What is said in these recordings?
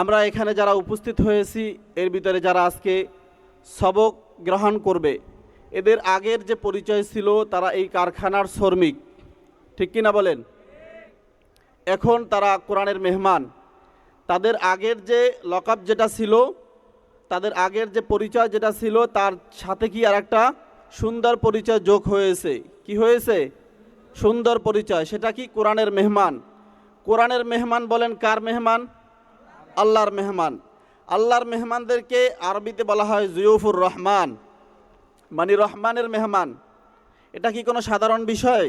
আমরা এখানে যারা উপস্থিত হয়েছি, এর ভিতরে যারা আজকে সবক গ্রহণ করবে, এদের আগের যে পরিচয় ছিল, তারা এই কারখানার শ্রমিক। ঠিক কিনা বলেন? এখন তারা কোরআনের মেহমান। তাদের আগের যে লকআপ যেটা ছিল, তাদের আগের যে পরিচয় যেটা ছিল, তার সাথে কি আর একটা সুন্দর পরিচয় যোগ হয়েছে? কি হয়েছে? সুন্দর পরিচয়। সেটা কি কোরআনের মেহমান? কোরআনের মেহমান বলেন কার মেহমান? আল্লাহর মেহমান। আল্লাহর মেহমানদেরকে আরবিতে বলা হয় জুয়ুফুর রহমান মানে রহমানের মেহমান। এটা কি কোনো সাধারণ বিষয়?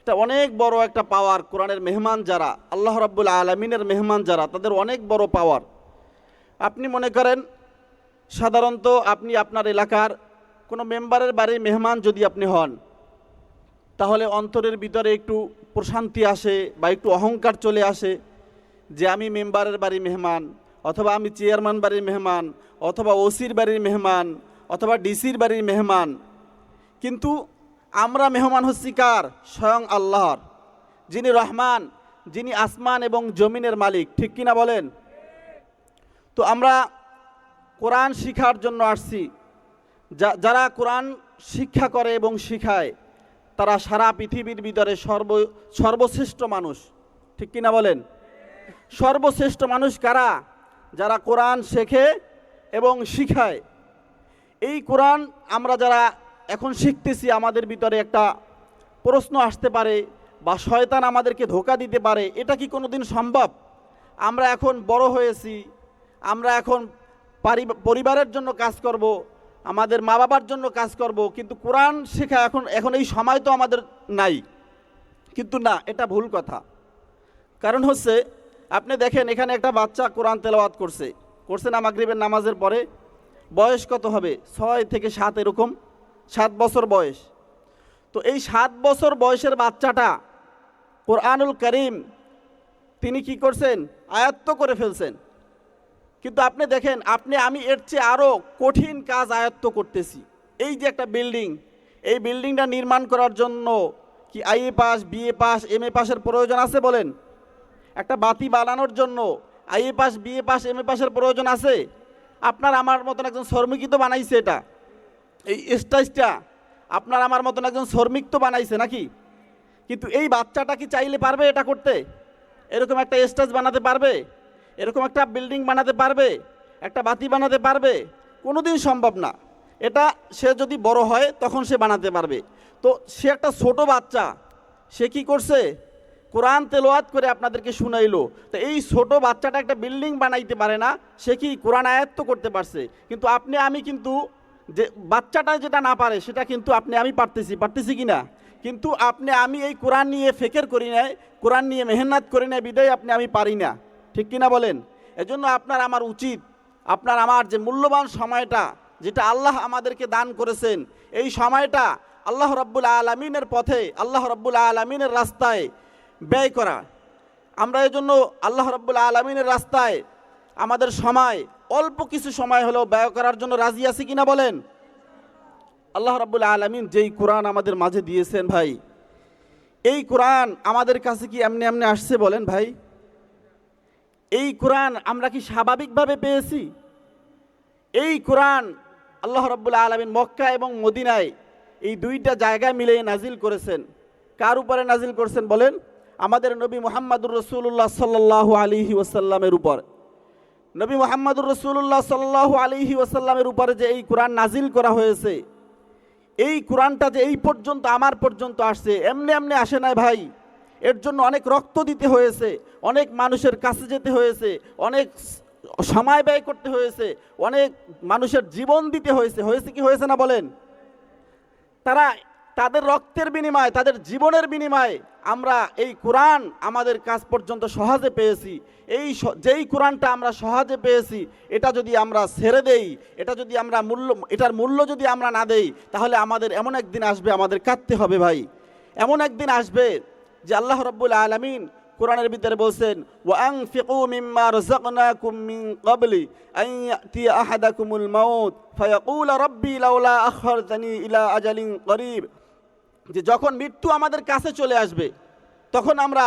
এটা অনেক বড় একটা পাওয়ার কোরআনের মেহমান যারা, আল্লাহ রাব্বুল আলমিনের মেহমান যারা, তাদের অনেক বড় পাওয়ার। আপনি মনে করেন, সাধারণত আপনি আপনার এলাকার কোনো মেম্বারের বাড়ির মেহমান যদি আপনি হন, তাহলে অন্তরের ভিতরে একটু প্রশান্তি আসে বা একটু অহংকার চলে আসে। যে আমি মেম্বারের বাড়ির মেহমান, অথবা আমি চেয়ারম্যান বাড়ির মেহমান, অথবা ওসির বাড়ির মেহমান, অথবা ডিসির বাড়ির মেহমান। কিন্তু আমরা মেহমান হচ্ছি কার? স্বয়ং আল্লাহর। যিনি রহমান, যিনি আসমান এবং জমিনের মালিক। ঠিক কিনা বলেন? তো আমরা কোরআন শিখার জন্য আসছি। যারা কোরআন শিক্ষা করে এবং শিখায়, তারা সারা পৃথিবীর ভিতরে সর্ব, সর্বশ্রেষ্ঠ মানুষ। ঠিক কিনা বলেন? সর্বশ্রেষ্ঠ মানুষ কারা? যারা কোরআন শেখে এবং শিখায়। এই কোরআন আমরা যারা এখন শিখতেছি, আমাদের ভিতরে একটা প্রশ্ন আসতে পারে বা শয়তান আমাদেরকে ধোকা দিতে পারে। এটা কি কোনো দিন সম্ভব? আমরা এখন বড় হয়েছি, আমরা এখন পারি- পরিবারের জন্য কাজ করব, আমাদের মা বাবার জন্য কাজ করব, কিন্তু কোরআন শেখা এখন এখন এই সময় তো আমাদের নাই। কিন্তু না, এটা ভুল কথা। কারণ হচ্ছে আপনি দেখেন এখানে একটা বাচ্চা কোরআন তেলাওয়াত করছে। করছে না মাগরিবের নামাজের পরে। বয়স কত হবে? ছয় থেকে সাত এরকম। সাত বছর বয়স। তো এই সাত বছর বয়সের বাচ্চাটা কোরআনুল করিম, তিনি কি করছেন? আয়ত্ত করে ফেলছেন। কিন্তু আপনি দেখেন, আপনি, আমি এর চেয়ে আরও কঠিন কাজ আয়ত্ত করতেছি। এই যে একটা বিল্ডিং, এই বিল্ডিংটা নির্মাণ করার জন্য কি IA pass, BA pass M A পাসের প্রয়োজন আছে বলেন? একটা বাতি বানানোর জন্য IA pass BA pass M A পাসের প্রয়োজন আছে। আপনার আমার মতন একজন শ্রমিকই তো বানাইছে এটা। এই স্টাইজটা আপনার আমার মতন একজন শ্রমিক তো বানাইছে নাকি? কিন্তু এই বাচ্চাটা কি চাইলে পারবে এটা করতে? এরকম একটা স্টেজ বানাতে পারবে? এরকম একটা বিল্ডিং বানাতে পারবে? একটা বাতি বানাতে পারবে? কোনো দিন সম্ভব না। এটা সে যদি বড় হয়, তখন সে বানাতে পারবে। তো সে একটা ছোট বাচ্চা, সে কি করছে? কোরআন তেলোয়াত করে আপনাদেরকে শুনাইলো। তো এই ছোট বাচ্চাটা একটা বিল্ডিং বানাইতে পারে না, সে কি কোরআন আয়ত্ত করতে পারছে? কিন্তু আপনি, আমি কিন্তু যে বাচ্চাটা যেটা না পারে, সেটা কিন্তু আপনি, আমি পারতেছি পারতেছি কি না কিন্তু আপনি, আমি এই কোরআন নিয়ে ফেকের করি নাই, কোরআন নিয়ে মেহনত করি না বিদায় আপনি, আমি পারি না। ঠিক কিনা বলেন? এজন্য আপনার আমার উচিত, আপনার আমার যে মূল্যবান সময়টা, যেটা আল্লাহ আমাদেরকে দান করেছেন, এই সময়টা আল্লাহ রব্বুল আলমিনের পথে, আল্লাহ রব্বুল আলমিনের রাস্তায় ব্যয় করা। আমরা এই জন্য আল্লাহ রব্বুল আলমিনের রাস্তায়, আমাদের সময়, অল্প কিছু সময় হলেও ব্যয় করার জন্য রাজি আছি কিনা বলেন? আল্লাহ রাব্বুল আলমিন যেই কোরআন আমাদের মাঝে দিয়েছেন ভাই, এই কোরআন আমাদের কাছে কি এমনি এমনি আসছে বলেন ভাই? এই কোরআন আমরা কি স্বাভাবিকভাবে পেয়েছি? এই কোরআন আল্লাহ রাব্বুল আলমিন মক্কা এবং মদিনায় এই দুইটা জায়গায় মিলে নাজিল করেছেন। কার উপরে নাজিল করছেন বলেন? আমাদের নবী মোহাম্মদুর রসুল্লাহ সাল্লাহ আলিহি ওসাল্লামের উপর। নবী মোহাম্মদুর রসুল্লাহ সাল্লাহ আলিহি ওসাল্লামের উপরে যে এই কোরআন নাজিল করা হয়েছে, এই কোরআনটা যে এই পর্যন্ত, আমার পর্যন্ত আসছে, এমনি এমনি আসে নাই ভাই। এর জন্য অনেক রক্ত দিতে হয়েছে, অনেক মানুষের কাছে যেতে হয়েছে, অনেক সময় ব্যয় করতে হয়েছে, অনেক মানুষের জীবন দিতে হয়েছে। হয়েছে কি হয়েছে না বলেন? তারা তাদের রক্তের বিনিময়ে, তাদের জীবনের বিনিময়ে আমরা এই কোরআন আমাদের কাছ পর্যন্ত সহজে পেয়েছি। এই যেই কোরআনটা আমরা সহজে পেয়েছি, এটা যদি আমরা ছেড়ে দেই, এটা যদি আমরা মূল্য, এটার মূল্য যদি আমরা না দেই, তাহলে আমাদের এমন একদিন আসবে, আমাদের কাঁদতে হবে ভাই। এমন একদিন আসবে যে আল্লাহ রব্বুল আলমিন কোরআনের ভিতরে বলছেন ওয়াং ফিকু মিম্মা রাযাকনাকুম মিন ক্বাবলি আন ইয়াতি আহাদাকুমুল মাউত। ফায়াকুল রাব্বি লাউলা আখরতানি ইলা আজালিন করিব। যে যখন মৃত্যু আমাদের কাছে চলে আসবে, তখন আমরা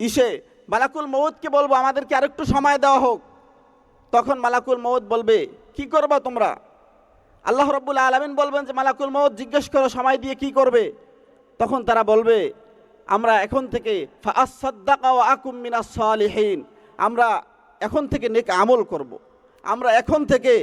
ইসে মালাকুল মৌদকে বলব, আমাদেরকে আরেকটু সময় দেওয়া হোক। তখন মালাকুল মৌদ বলবে, কি করবা তোমরা? আল্লাহ রব্বুল আলমিন বলবেন যে, মালাকুল মৌদ জিজ্ঞেস করো সময় দিয়ে কি করবে? তখন তারা বলবে, আমরা এখন থেকে আকুম মিনাস সালিহীন, আমরা এখন থেকে নেক আমল করব। আমরা এখন থেকে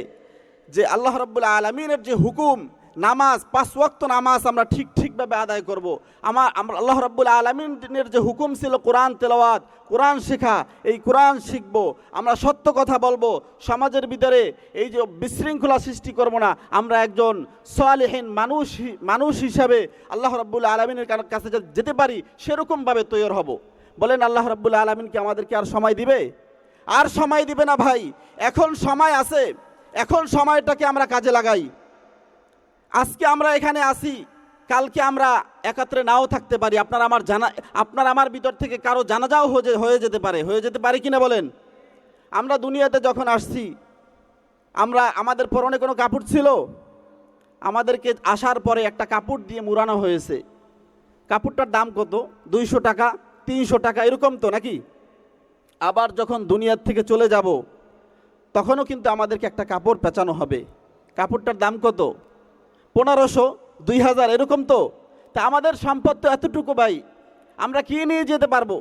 যে আল্লাহ রব্বুল আলমিনের যে হুকুম নামাজ, পাঁচ ওয়াক্ত নামাজ আমরা ঠিক ঠিকভাবে আদায় করব। আমার, আমরা আল্লাহ রব্বুল আলমিনের যে হুকুম ছিল কোরআন তেলাওয়াত, কোরআন শেখা, এই কোরআন শিখব। আমরা সত্য কথা বলব, সমাজের ভিতরে এই যে বিশৃঙ্খলা সৃষ্টি করব না, আমরা একজন সোয়ালিহীন মানুষ মানুষ হিসাবে আল্লাহ রব্বুল আলমিনের কাছে যেতে পারি, সেরকমভাবে তৈরি হব। বলেন, আল্লাহ রব্বুল আলমিনকে আমাদেরকে আর সময় দিবে? আর সময় দিবে না ভাই। এখন সময় আছে, এখন সময়টাকে আমরা কাজে লাগাই। আজকে আমরা এখানে আসি কালকে আমরা একাত্রে নাও থাকতে পারি। আপনার আমার জানা, আপনার আমার ভিতর থেকে কারও জানাজাও হয়ে যেতে পারে। হয়ে যেতে পারে কিনা বলেন? আমরা দুনিয়াতে যখন আসছি, আমরা, আমাদের পরনে কোনো কাপড় ছিল? আমাদেরকে আসার পরে একটা কাপড় দিয়ে মুড়ানো হয়েছে। কাপড়টার দাম কত? দুইশো টাকা, তিনশো টাকা, এরকম তো নাকি? আবার যখন দুনিয়ার থেকে চলে যাব, তখনও কিন্তু আমাদেরকে একটা কাপড় পেঁচানো হবে। কাপড়টার দাম কত? পনেরোশো দুই হাজার এরকম তো। তা আমাদের সম্পদ তো এতটুকু ভাই, আমরা কি নিয়ে যেতে পারব?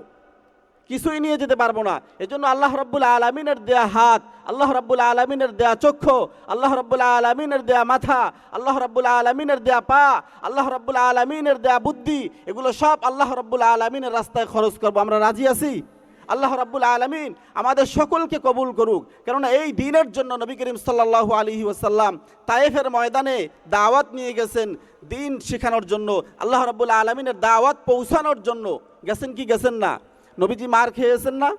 কিছুই নিয়ে যেতে পারব না। এজন্য আল্লাহ রব্বুল আলমিনের দেয়া হাত, আল্লাহ রব্বুল আলমিনের দেয়া চক্ষু, আল্লাহ রব্বুল আলমিনের দেয়া মাথা, আল্লাহ রব্বুল আলমিনের দেয়া পা, আল্লাহ রব্বুল আলমিনের দেয়া বুদ্ধি, এগুলো সব আল্লাহ রব্বুল আলমিনের রাস্তায় খরচ করব। আমরা রাজি আছি? আল্লাহ রাব্বুল আলমিন আমাদের সকলকে কবুল করুক। কেননা এই দিনের জন্য নবী করিম সাল্লাহ আলী ওসাল্লাম তায়েফের ময়দানে দাওয়াত নিয়ে গেছেন। দিন শেখানোর জন্য, আল্লাহ রাব্বুল আলমিনের দাওয়াত পৌঁছানোর জন্য। গেছেন কি গেছেন না? নবীজি মার খেয়েছেন না?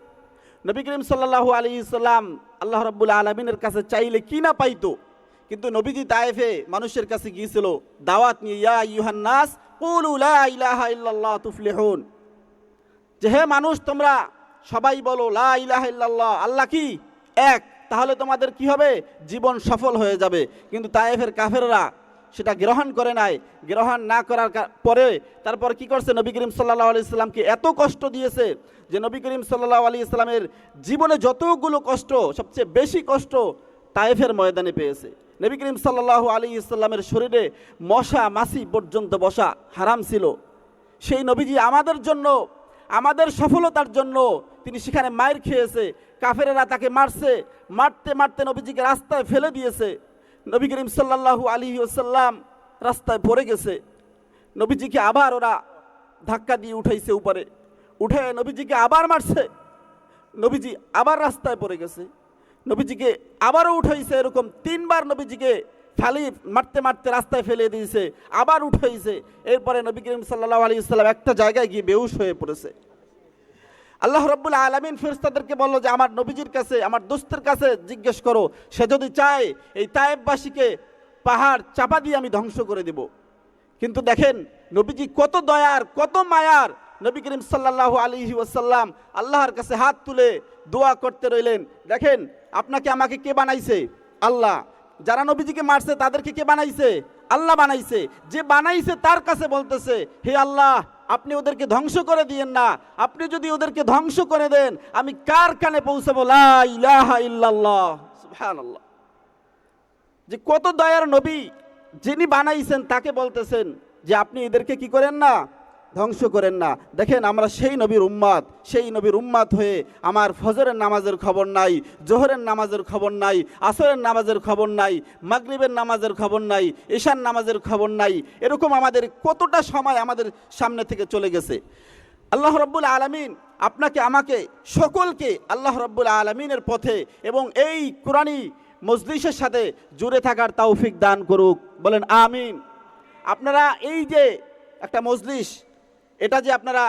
নবী করিম সাল্লাহ আলী সাল্লাম আল্লাহ রাব্বুল আলমিনের কাছে চাইলে কি না পাইতো? কিন্তু নবীজি তায়েফে মানুষের কাছে গিয়েছিল, দাওয়াত নিয়ে, ইয়া ইউহান্নাস যে হে মানুষ, তোমরা সবাই বলো, লা আল্লাহ কি? এক। তাহলে তোমাদের কি হবে? জীবন সফল হয়ে যাবে। কিন্তু তায়েফের কাফেররা সেটা গ্রহণ করে নাই। গ্রহণ না করার পরে তারপর কি করছে? নবী করিম সাল্লাহ আলি ইসলামকে এত কষ্ট দিয়েছে যে নবী করিম সাল্লাহ আলি ইসলামের জীবনে যতগুলো কষ্ট, সবচেয়ে বেশি কষ্ট তায়েফের ময়দানে পেয়েছে। নবী করিম সাল্লাহ আলী ইসলামের শরীরে মশা, মাছি পর্যন্ত বসা হারাম ছিল। সেই নবীজি আমাদের জন্য, আমাদের সফলতার জন্য তিনি সেখানে মায়ের খেয়েছে, কাফেরেরা তাকে মারছে, মারতে মারতে নবীজিকে রাস্তায় ফেলে দিয়েছে। নবী করিম সাল্লাল্লাহু আলী ওসাল্লাম রাস্তায় পড়ে গেছে। নবীজিকে আবার ওরা ধাক্কা দিয়ে উঠাইছে উপরে। উঠে নবীজিকে আবার মারছে। নবীজি আবার রাস্তায় পড়ে গেছে। নবীজিকে আবারও উঠাইছে এরকম তিনবার নবীজিকে ফালি মারতে মারতে রাস্তায় ফেলে দিয়েছে, আবার উঠাইছে। এরপরে নবী করিম সাল্লাহ আলী ইসলাম একটা জায়গায় গিয়ে বেহুশ হয়ে পড়েছে। আল্লাহ রব্বুল আলমিন ফেরেশতাদেরকে বলল যে, আমার নবীজির কাছে, আমার দোস্তের কাছে জিজ্ঞেস করো। সে যদি চায়, এই তায়েববাসীকে পাহাড় চাপা দিয়ে আমি ধ্বংস করে দেব। কিন্তু দেখেন, নবীজি কত দয়ার, কত মায়ার। নবী করিম সাল্লাল্লাহু আলী ওয়াসাল্লাম আল্লাহর কাছে হাত তুলে দোয়া করতে রইলেন। দেখেন, আপনাকে আমাকে কে বানাইছে? আল্লাহ। যারা নবীজিকে মারছে, তাদেরকে কে বানাইছে? আল্লাহ বানাইছে। যে বানাইছে, তার কাছে বলতেছে, হে আল্লাহ আপনি ওদেরকে ধ্বংস করে দিয়েন না। আপনি যদি ওদেরকে ধ্বংস করে দেন, আমি কার কানে পৌঁছাবো? যে কত দয়ার নবী যিনি বানাইছেন, তাকে বলতেছেন যে আপনি এদেরকে কি করেন না? ধ্বংস করেন না। দেখেন, আমরা সেই নবীর উম্মাদ, সেই নবীর উম্মাদ হয়ে আমার ফজরের নামাজের খবর নাই, জোহরের নামাজের খবর নাই, আসরের নামাজের খবর নাই, মাগরিবের নামাজের খবর নাই ঈশান নামাজের খবর নাই, এরকম আমাদের কতটা সময় আমাদের সামনে থেকে চলে গেছে। আল্লাহ রব্বুল আলমিন আপনাকে, আমাকে, সকলকে আল্লাহ রব্বুল আলমিনের পথে এবং এই কোরআনী মজলিসের সাথে জুড়ে থাকার তৌফিক দান করুক। বলেন, আমিন। আপনারা এই যে একটা মজলিস এটা যে আপনারা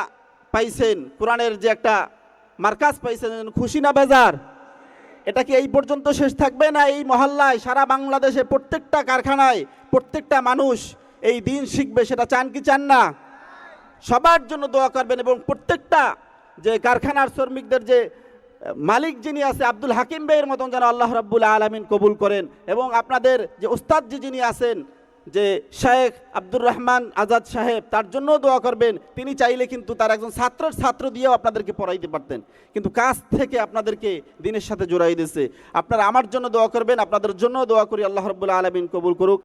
পাইছেন, কোরআনের যে একটা মার্কাজ পাইছেন, খুশি না বেজার? এটা কি এই পর্যন্ত শেষ থাকবে না এই মহল্লায়, সারা বাংলাদেশে প্রত্যেকটা কারখানায় প্রত্যেকটা মানুষ এই দিন শিখবে, সেটা চান কি চান না? সবার জন্য দোয়া করবেন এবং প্রত্যেকটা যে কারখানার শ্রমিকদের যে, মালিক যিনি আছে, আব্দুল হাকিম ভাইয়ের মতন যেন আল্লাহ রাব্বুল আলমিন কবুল করেন এবং আপনাদের যে ওস্তাদজি যিনি আছেন যে শেখ আব্দুর রহমান আজাদ সাহেব, তার জন্য দোয়া করবেন। তিনি চাইলে কিন্তু তার একজন ছাত্রের ছাত্র দিয়েও আপনাদেরকে পড়াইতে পারতেন। কিন্তু কাজ থেকে আপনাদেরকে দিনের সাথে জোড়াই দিয়েছে। আপনারা আমার জন্য দোয়া করবেন, আপনাদের জন্য দোয়া করি, আল্লাহ রবুল্লা আলমিন কবুল করুক।